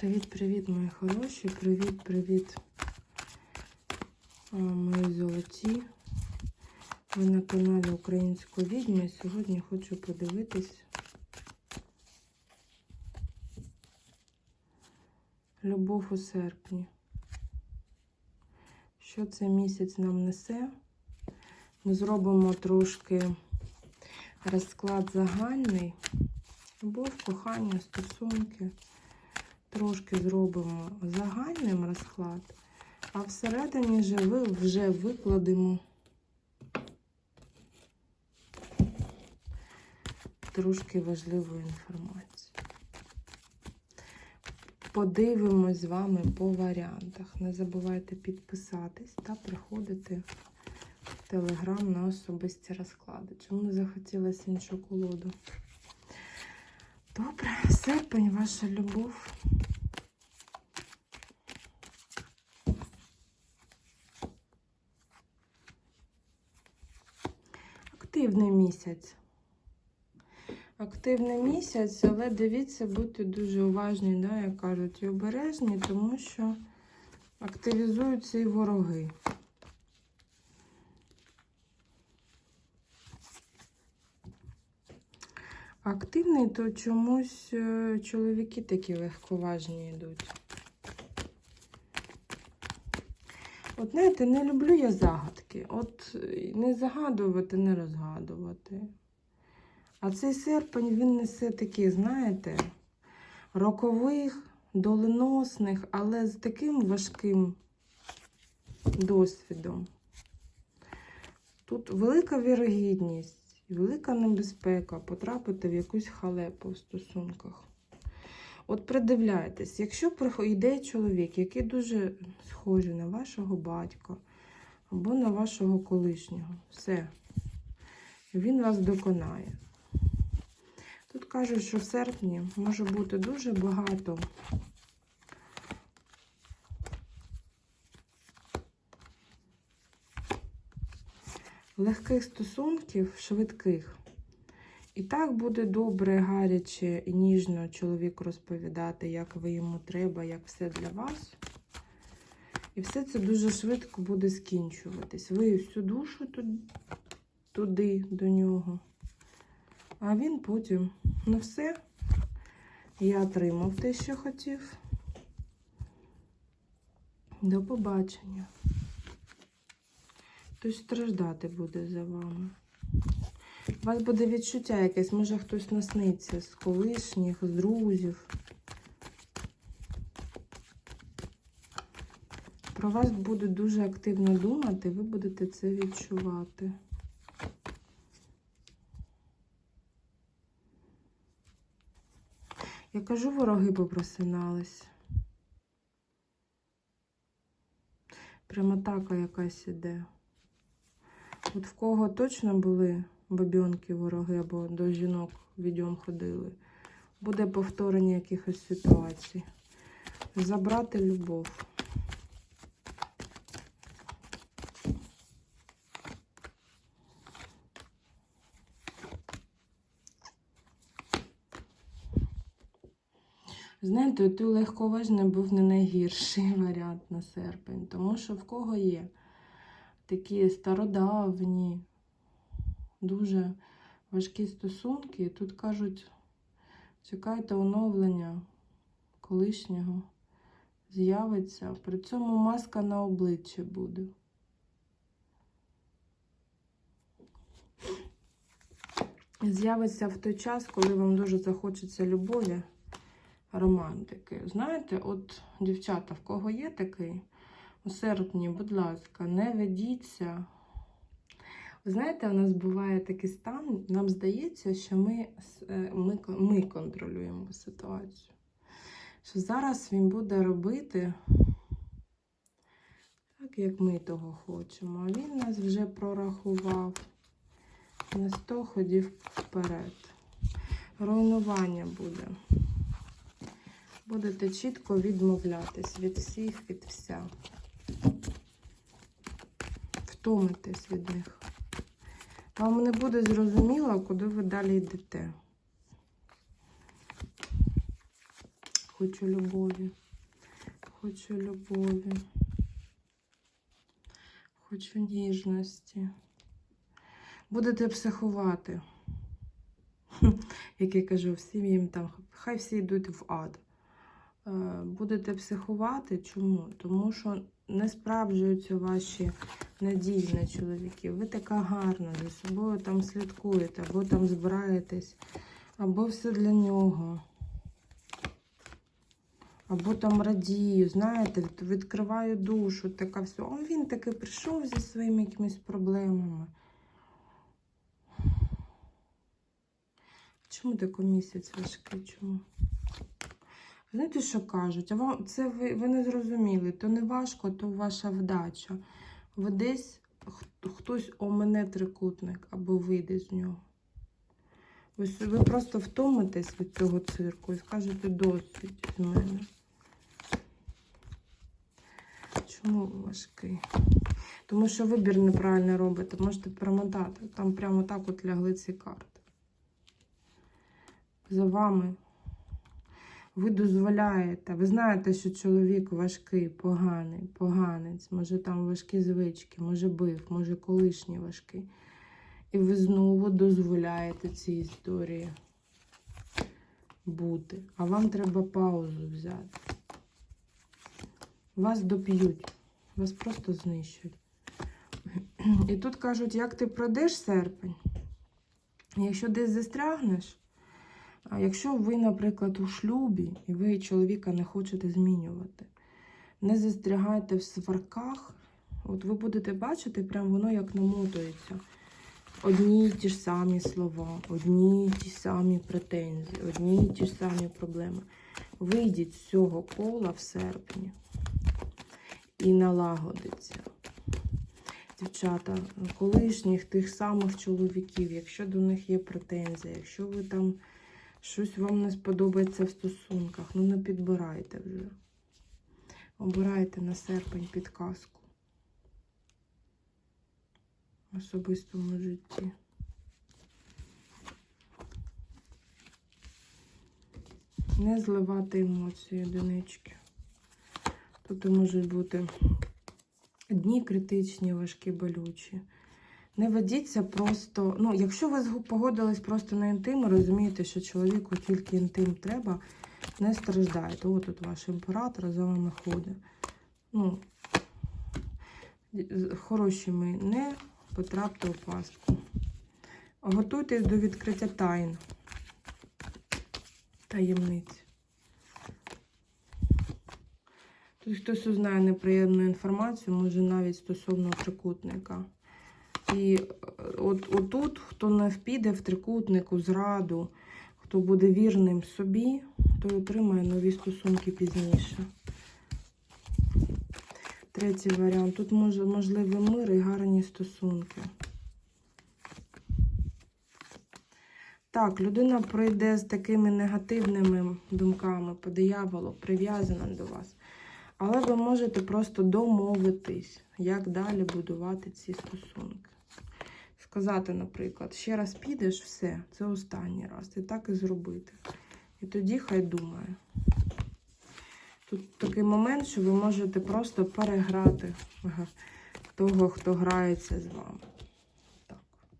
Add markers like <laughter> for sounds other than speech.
Привіт-привіт, мої хороші! Привіт-привіт, мої золоті. Ви на каналі Української відьми. Сьогодні хочу подивитись Любов у серпні. Що цей місяць нам несе? Ми зробимо трошки розклад загальний. Любов, кохання, стосунки. Трошки зробимо загальним розклад, а всередині вже викладемо трошки важливу інформацію. Подивимось з вами по варіантах. Не забувайте підписатись та приходити в Телеграм на особисті розклади. Чому захотілося іншу колоду? Добре, серпень, ваша любов. Активний місяць. Активний місяць, але дивіться, будьте дуже уважні, да, як кажуть, і обережні, тому що активізуються і вороги. Активний, то чомусь е, чоловіки такі легковажні йдуть. От знаєте, не люблю я загадки. От е, не загадувати, не розгадувати. А цей серпень він несе такі, знаєте, рокових, доленосних, але з таким важким досвідом. Тут велика вірогідність велика небезпека потрапити в якусь халепу в стосунках. От придивляйтесь, якщо йде чоловік, який дуже схожий на вашого батька або на вашого колишнього, все, він вас доконає. Тут кажуть, що в серпні може бути дуже багато легких стосунків, швидких. І так буде добре, гаряче і ніжно чоловік розповідати, як ви йому треба, як все для вас. І все це дуже швидко буде скінчуватись. Ви всю душу туди, до нього. А він потім, ну все, я отримав те, що хотів. До побачення. Хтось страждати буде за вами. У вас буде відчуття якесь, може хтось насниться з колишніх, з друзів. Про вас будуть дуже активно думати, ви будете це відчувати. Я кажу, вороги попросинались. Прямо така якась іде. От в кого точно були бабьонки, вороги або до жінок відьом ходили, буде повторення якихось ситуацій. Забрати любов. Знаєте, той легковажний був не найгірший <laughs> варіант на серпень, тому що в кого є такі стародавні, дуже важкі стосунки. Тут кажуть, чекайте оновлення колишнього, з'явиться. При цьому маска на обличчі буде. З'явиться в той час, коли вам дуже захочеться любові, романтики. Знаєте, от, дівчата, в кого є такий? У серпні, будь ласка, не ведіться. Знаєте, у нас буває такий стан, нам здається, що ми, ми, ми контролюємо ситуацію. Що зараз він буде робити так, як ми того хочемо. А він нас вже прорахував на 100 ходів вперед. Руйнування буде. Будете чітко відмовлятись від всіх, від вся. Втомитесь від них. Вам не буде зрозуміло, куди ви далі йдете. Хочу любові. Хочу любові. Хочу ніжності. Будете психувати. <laughs> Як я кажу, всім їм там, хай всі йдуть в ад. Е, Будете психувати. Чому? Тому що не справджуються ваші надії на чоловіків. Ви така гарна, за собою там слідкуєте, або там збираєтесь, або все для нього. Або там радію, знаєте, відкриваю душу, така все. А він таки прийшов зі своїми якимись проблемами. Чому такий місяць важкий? Чому? Знаєте, що кажуть? А вам це ви, ви не зрозуміли. То не важко, то ваша вдача. Ви десь хтось о мене трикутник або вийде з нього. Ви, ви просто втомитесь від цього цирку і скажете досить з мене. Чому важкий? Тому що вибір неправильно робите, можете перемотати. Там прямо так от лягли ці карти. За вами. Ви дозволяєте. Ви знаєте, що чоловік важкий, поганий, поганець, може там важкі звички, може бив, може колишній важкий. І ви знову дозволяєте цій історії бути. А вам треба паузу взяти. Вас доп'ють, вас просто знищують. І тут кажуть, як ти пройдеш серпень, якщо десь застрягнеш, а якщо ви, наприклад, у шлюбі і ви чоловіка не хочете змінювати, не застрягайте в сварках, от ви будете бачити, прям воно як намотується. Одні й ті ж самі слова, одні й ті самі претензії, одні й ті ж самі проблеми. Вийдіть з цього кола в серпні і налагодиться. Дівчата, колишніх тих самих чоловіків, якщо до них є претензії, якщо ви там щось вам не сподобається в стосунках, ну не підбирайте вже. Обирайте на серпень підказку в особистому житті. Не зливати емоції одинички. Тут можуть бути дні критичні, важкі, болючі. Не ведіться просто. Ну, якщо ви погодились просто на інтим, розумієте, що чоловіку тільки інтим треба, не страждайте. От тут ваш імператор за вами ходить. Ну, з- хороші ми, не потрапте у пастку. Готуйтесь до відкриття тайн. Таємниць. Тут хтось узнає неприємну інформацію, може навіть стосовно трикутника. І е, от отут, хто не впіде в трикутнику зраду, хто буде вірним собі, той отримає нові стосунки пізніше. Третій варіант. Тут може можливий мир і гарні стосунки. Так, людина прийде з такими негативними думками по дияволу, прив'язана до вас. Але ви можете просто домовитись, як далі будувати ці стосунки. Сказати, наприклад, ще раз підеш, все, це останній раз. І так і зробити. І тоді хай думає. Тут такий момент, що ви можете просто переграти <laughs> того, хто грається з вами.